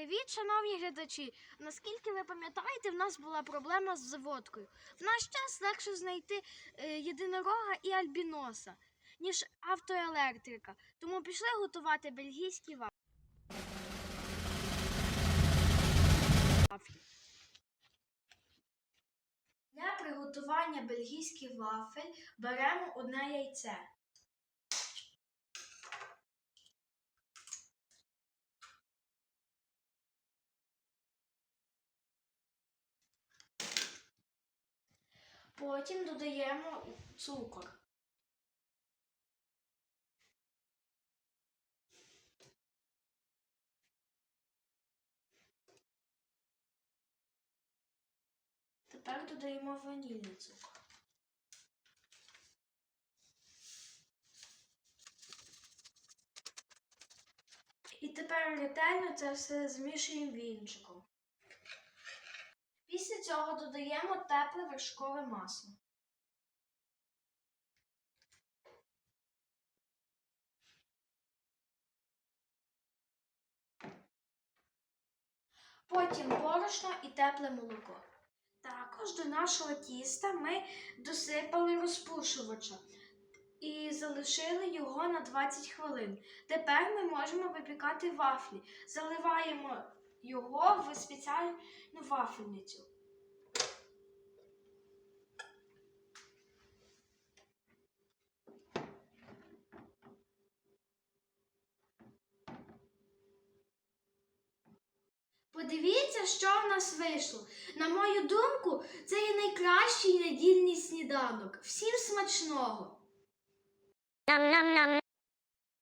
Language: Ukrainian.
Привіт, шановні глядачі! Наскільки ви пам'ятаєте, в нас була проблема з заводкою. В наш час легше знайти е, єдинорога і альбіноса, ніж автоелектрика. Тому пішли готувати бельгійські ва- вафлі. Для приготування бельгійських вафель беремо одне яйце. Потім додаємо цукор. Тепер додаємо ванільний цукор. І тепер ретельно це все змішуємо вінчиком. Після цього додаємо тепле вершкове масло. Потім борошно і тепле молоко. Також до нашого тіста ми досипали розпушувача і залишили його на 20 хвилин. Тепер ми можемо випікати вафлі. Заливаємо його в спеціальну вафельницю. Подивіться, що в нас вийшло. На мою думку, це є найкращий недільний сніданок. Всім смачного!